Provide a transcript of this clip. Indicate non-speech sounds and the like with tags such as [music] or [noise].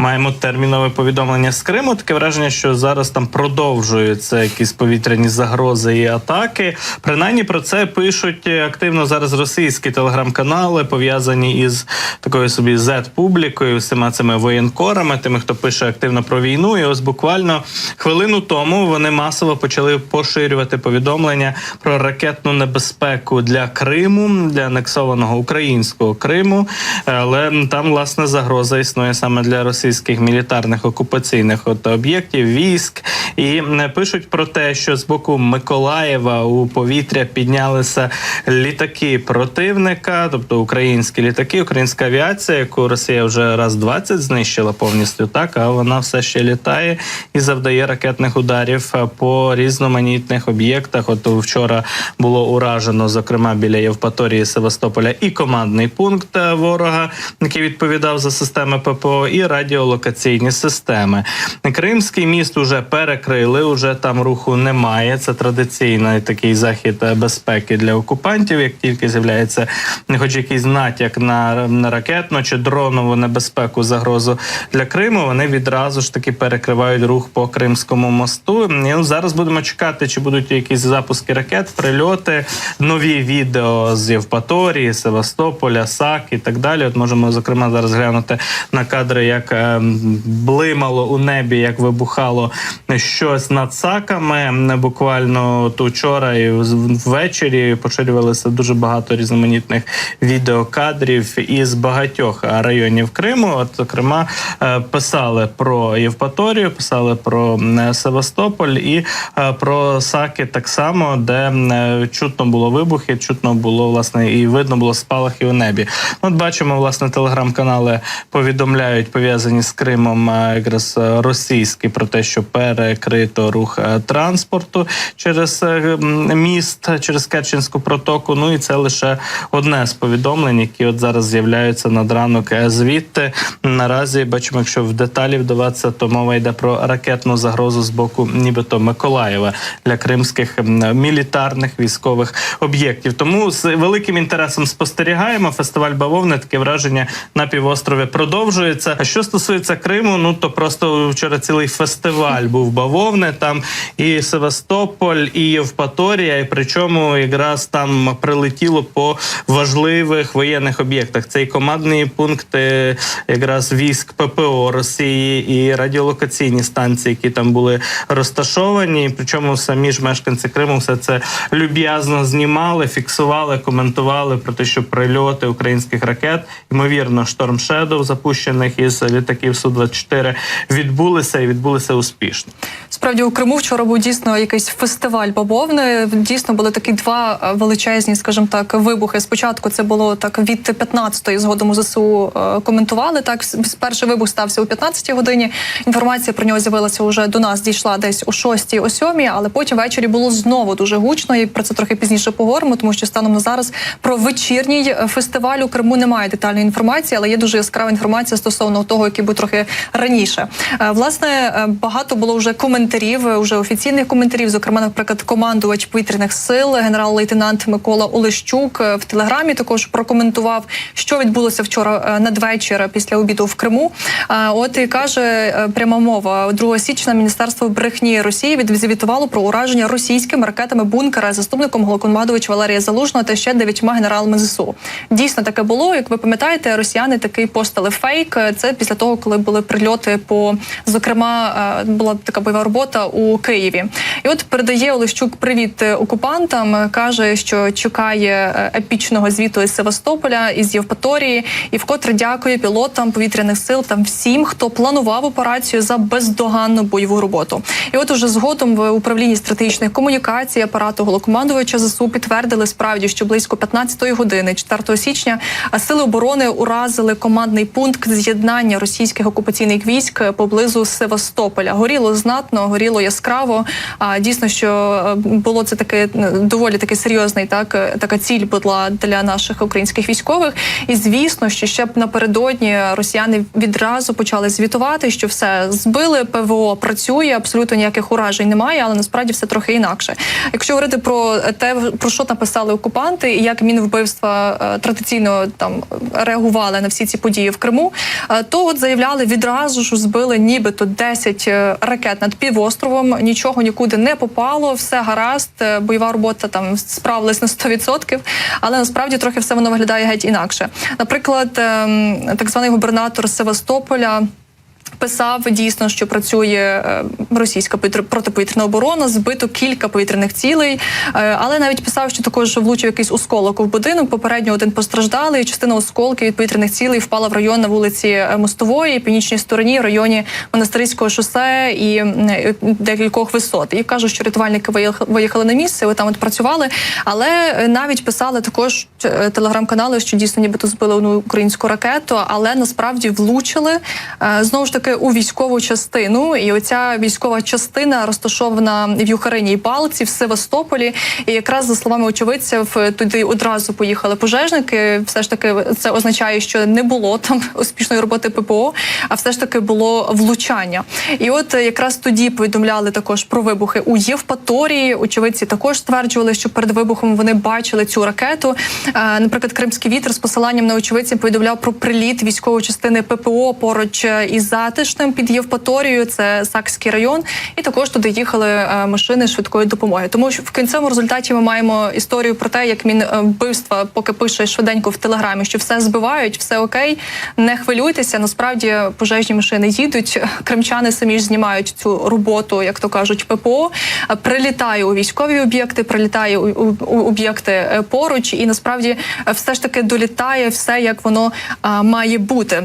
маємо термінове повідомлення з Криму. Таке враження, що зараз там продовжуються якісь повітряні загрози і атаки. Принаймні про це пишуть активно зараз російські телеграм-канали, пов'язані із такою собі Z-публікою, всіма цими воєнкорами, тими, хто пише активно про війну. І ось буквально хвилину тому вони масово почали поширювати повідомлення про ракетну небезпеку для Криму, для анексованого українського Криму. Але там власне загроза існує саме для російських мілітарних окупаційних от об'єктів, військ. І е, пишуть про те, що з боку Миколаєва у повітря піднялися літаки противника, тобто українські літаки, українська авіація, яку Росія вже раз 20 знищила повністю, так а вона все ще літає і завдає ракетних ударів е, по різноманітних об'єктах. От вчора було уражено, зокрема біля Євпаторії Севастополя, і командний пункт е, ворога, який відповідав за системи ППО, і радіолокаційні системи. Кримський міст уже перекрили, уже там руху немає. Це традиційний такий захід безпеки для окупантів. Як тільки з'являється хоч якийсь натяк на, на ракетну чи дронову небезпеку, загрозу для Криму, вони відразу ж таки перекривають рух по Кримському мосту. І ну, зараз будемо чекати, чи будуть якісь запуски ракет, прильоти, нові відео з Євпаторії, Севастополя, САК і так далі. От можемо зокрема зараз глянути на кадри, як е, блимало у небі, як вибухало щось над саками. Буквально от учора і ввечері поширювалося дуже багато різноманітних відеокадрів із багатьох районів Криму. От зокрема е, писали про Євпаторію, писали про Севастополь і е, про Саки так само, де чутно було вибухи, чутно було власне і видно було спалахи у небі. От бачимо, власне, телеграм-канали повідомляють пов'язані з Кримом якраз е, російські про те, що перекрито рух е, транспорту через е, міст, через Керченську протоку. Ну і це лише одне з повідомлень, які от зараз з'являються над ранок звідти. Наразі бачимо, якщо в деталі вдаватися, то мова йде про ракетну загрозу з боку, нібито Миколаєва для кримських мілітарних військових об'єктів. Тому з великим інтересом спостерігаємо. Фестиваль бавовни таке враження на півострові продовжується. А що стосується Криму, ну то просто вчора цілий фестиваль був бавовни. Там і Севастополь, і Євпаторія, і причому якраз там прилетіло по важливих воєнних об'єктах. Це і командні пункти якраз військ ППО Росії і радіолокаційні станції, які там були розташовані. Причому самі ж мешканці Криму все це люб'язно знімали, фіксували, коментували про те, що прильоти українських ракет, ймовірно, шторм Шедов, запущених із літаків Су 24 відбулися і відбулися успішно. Справді у Криму вчора був дійсно якийсь фестиваль бавовни. Дійсно були такі два е, величезні, скажімо так, вибухи. Спочатку це було так від 15-ї, згодом у ЗСУ е, коментували. Так, перший вибух стався о 15-й годині. Інформація про нього з'явилася вже до нас, дійшла десь о 6-й, о 7-й, але потім ввечері було знову дуже гучно. І про це трохи пізніше поговоримо, тому що станом на зараз про вечірній е, фестиваль у Криму немає детальної інформації, але є дуже яскрава інформація стосовно того, який був трохи раніше. Е, Власне, е, багато було вже коментарів, е, вже офіційних коментарів. Зокрема, наприклад, командувач повітряних сил, генерал-лейтенант Микола Олещук в телеграмі також прокоментував, що відбулося вчора надвечір після обіду в Криму. От і каже пряма мова 2 січня Міністерство брехні Росії відзвітувало про ураження російськими ракетами бункера заступником головнокомандувача Валерія Залужного та ще дев'ятьма генералами ЗСУ. Дійсно таке було. Як ви пам'ятаєте, росіяни такий постали фейк. Це після того, коли були прильоти по зокрема, е, була така бойова робота у Києві. І от передає Олещук привіт е, окупантам. каже, що чекає е, епічного звіту із Севастополя із Євпаторії, і вкотре дякує пілотам повітряних сил та всім, хто планував операцію за бездоганну бойову роботу. І от уже згодом в управлінні стратегічних комунікацій апарату головнокомандувача ЗСУ підтвердили справді, що близько 15-ї години, 4 січня, сили оборони уразили командний пункт з'єднання російських окупаційних військ поблизу Севастополя. Горіло знатно, горіло яскраво. А дійсно, що е, було це таке е, доволі таки серйозний, так е, така ціль була для наших українських військових. І звісно, що ще б напередодні росіяни відразу почали звітувати, що все збили, ПВО працює, абсолютно ніяких уражень немає, але насправді все трохи інакше. Якщо говорити про те, про що написали окупанти, і як мінвбивства традиційно там реагували на всі ці події в Криму, то от за заявляли, відразу ж збили нібито 10 е, ракет над півостровом. Нічого нікуди не попало, все гаразд. е, Бойова робота там справилась на 100%, але насправді трохи все воно виглядає геть інакше. Наприклад, ем, так званий губернатор Севастополя. Писав дійсно, що працює е, російська повітря- протиповітряна оборона, збито кілька повітряних цілей, Е, але навіть писав, що також влучив якийсь осколок в будинок. Попередньо один постраждалий. Частина осколків від повітряних цілей впала в район на вулиці е, Мостової, північній стороні, в районі Монастирського шосе і декількох висот. І кажуть, що рятувальники виїхали на місце, ви там от працювали. Але навіть писали також телеграм-канали, що дійсно нібито збили одну українську ракету, але насправді влучили знову ж таки у військову частину. І оця військова частина розташована в Юхариній Балці в Севастополі. І якраз за словами очевидців, туди одразу поїхали пожежники. Все ж таки, це означає, що не було там [laughs] успішної роботи ППО, а все ж таки було влучання. І от якраз тоді повідомляли також про вибухи у Євпаторії. Очевидці також стверджували, що перед вибухом вони бачили цю ракету. Наприклад, Кримський вітер з посиланням на очевидців повідомляв про приліт військової частини ППО поруч е, із затишним під Євпаторією. Це Сакський район, і також туди їхали е, машини швидкої допомоги. Тому що в кінцевому результаті ми маємо історію про те, як мін вбивства поки пише швиденько в телеграмі, що все збивають, все окей, не хвилюйтеся. Насправді пожежні машини їдуть. Кримчани самі ж знімають цю роботу, як то кажуть, ППО. Прилітає у військові об'єкти, прилітає у, об'єкти е, поруч, і насправді е, все ж таки долітає все, як воно має бути.